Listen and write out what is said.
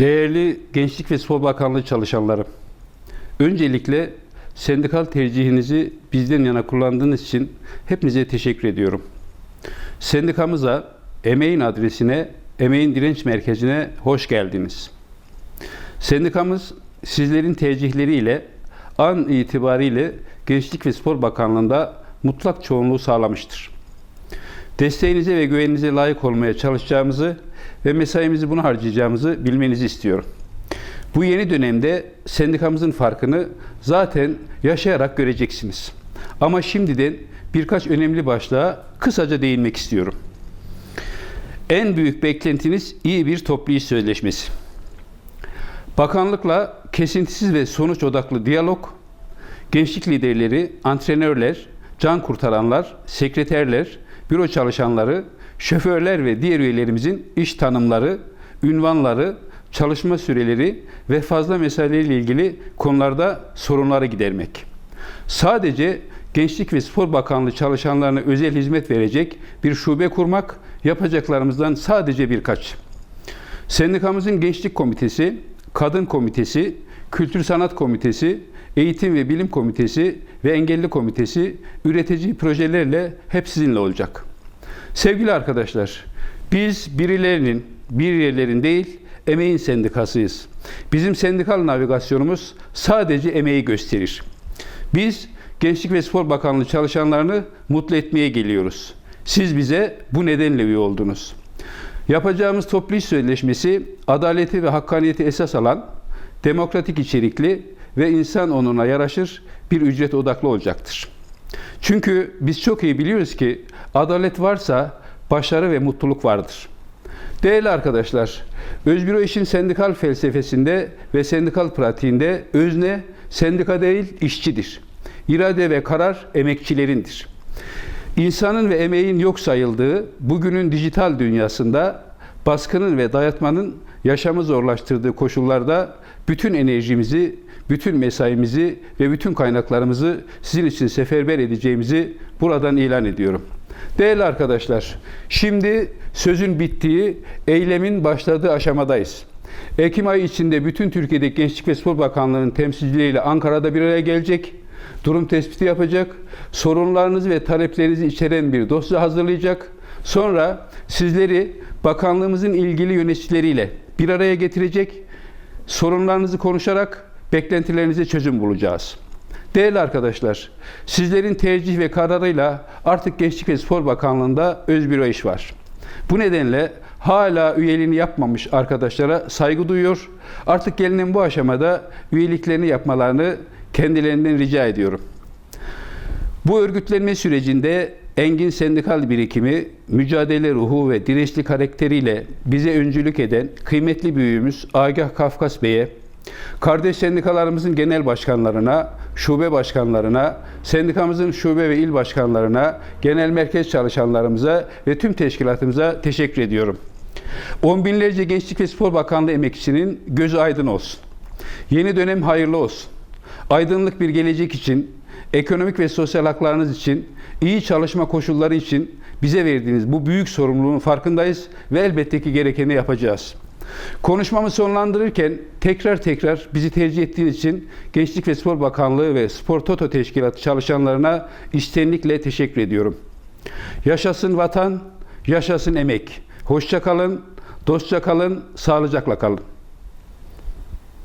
Değerli Gençlik ve Spor Bakanlığı çalışanları, öncelikle sendikal tercihinizi bizden yana kullandığınız için hepinize teşekkür ediyorum. Sendikamıza, emeğin adresine, emeğin direnç merkezine hoş geldiniz. Sendikamız sizlerin tercihleriyle an itibariyle Gençlik ve Spor Bakanlığı'nda mutlak çoğunluğu sağlamıştır. Desteğinize ve güveninize layık olmaya çalışacağımızı ve mesaimizi buna harcayacağımızı bilmenizi istiyorum. Bu yeni dönemde sendikamızın farkını zaten yaşayarak göreceksiniz. Ama şimdiden birkaç önemli başlığa kısaca değinmek istiyorum. En büyük beklentiniz iyi bir toplu iş sözleşmesi. Bakanlıkla kesintisiz ve sonuç odaklı diyalog, gençlik liderleri, antrenörler, can kurtaranlar, sekreterler, büro çalışanları, şoförler ve diğer üyelerimizin iş tanımları, ünvanları, çalışma süreleri ve fazla mesaileriyle ilgili konularda sorunları gidermek. Sadece Gençlik ve Spor Bakanlığı çalışanlarına özel hizmet verecek bir şube kurmak yapacaklarımızdan sadece birkaç. Sendikamızın Gençlik Komitesi, Kadın Komitesi, Kültür Sanat Komitesi, Eğitim ve Bilim Komitesi ve Engelli Komitesi üretici projelerle hep sizinle olacak. Sevgili arkadaşlar, biz birilerinin, bir yerlerin değil, emeğin sendikasıyız. Bizim sendikal navigasyonumuz sadece emeği gösterir. Biz Gençlik ve Spor Bakanlığı çalışanlarını mutlu etmeye geliyoruz. Siz bize bu nedenle üye oldunuz. Yapacağımız toplu iş sözleşmesi adaleti ve hakkaniyeti esas alan, demokratik içerikli ve insan onuruna yaraşır bir ücret odaklı olacaktır. Çünkü biz çok iyi biliyoruz ki adalet varsa başarı ve mutluluk vardır. Değerli arkadaşlar, Özbüro işin sendikal felsefesinde ve sendikal pratiğinde özne sendika değil işçidir. İrade ve karar emekçilerindir. İnsanın ve emeğin yok sayıldığı bugünün dijital dünyasında baskının ve dayatmanın yaşamı zorlaştırdığı koşullarda bütün enerjimizi, bütün mesaimizi ve bütün kaynaklarımızı sizin için seferber edeceğimizi buradan ilan ediyorum. Değerli arkadaşlar, şimdi sözün bittiği, eylemin başladığı aşamadayız. Ekim ayı içinde bütün Türkiye'de Gençlik ve Spor Bakanlığı'nın temsilcileriyle Ankara'da bir araya gelecek, durum tespiti yapacak, sorunlarınızı ve taleplerinizi içeren bir dosya hazırlayacak. Sonra sizleri bakanlığımızın ilgili yöneticileriyle bir araya getirecek, sorunlarınızı konuşarak beklentilerinize çözüm bulacağız. Değerli arkadaşlar, sizlerin tercih ve kararıyla artık Gençlik ve Spor Bakanlığı'nda özbüro iş var. Bu nedenle hala üyeliğini yapmamış arkadaşlara saygı duyuyor. Artık gelinen bu aşamada üyeliklerini yapmalarını kendilerinden rica ediyorum. Bu örgütlenme sürecinde engin sendikal birikimi, mücadele ruhu ve dirençli karakteriyle bize öncülük eden kıymetli büyüğümüz Agah Kafkas Bey'e, kardeş sendikalarımızın genel başkanlarına, şube başkanlarına, sendikamızın şube ve il başkanlarına, genel merkez çalışanlarımıza ve tüm teşkilatımıza teşekkür ediyorum. On binlerce Gençlik ve Spor Bakanlığı emekçisinin gözü aydın olsun. Yeni dönem hayırlı olsun. Aydınlık bir gelecek için, ekonomik ve sosyal haklarınız için, iyi çalışma koşulları için bize verdiğiniz bu büyük sorumluluğun farkındayız ve elbette ki gerekeni yapacağız. Konuşmamı sonlandırırken tekrar tekrar bizi tercih ettiğiniz için Gençlik ve Spor Bakanlığı ve Spor Toto Teşkilatı çalışanlarına içtenlikle teşekkür ediyorum. Yaşasın vatan, yaşasın emek. Hoşça kalın, dostça kalın, sağlıcakla kalın.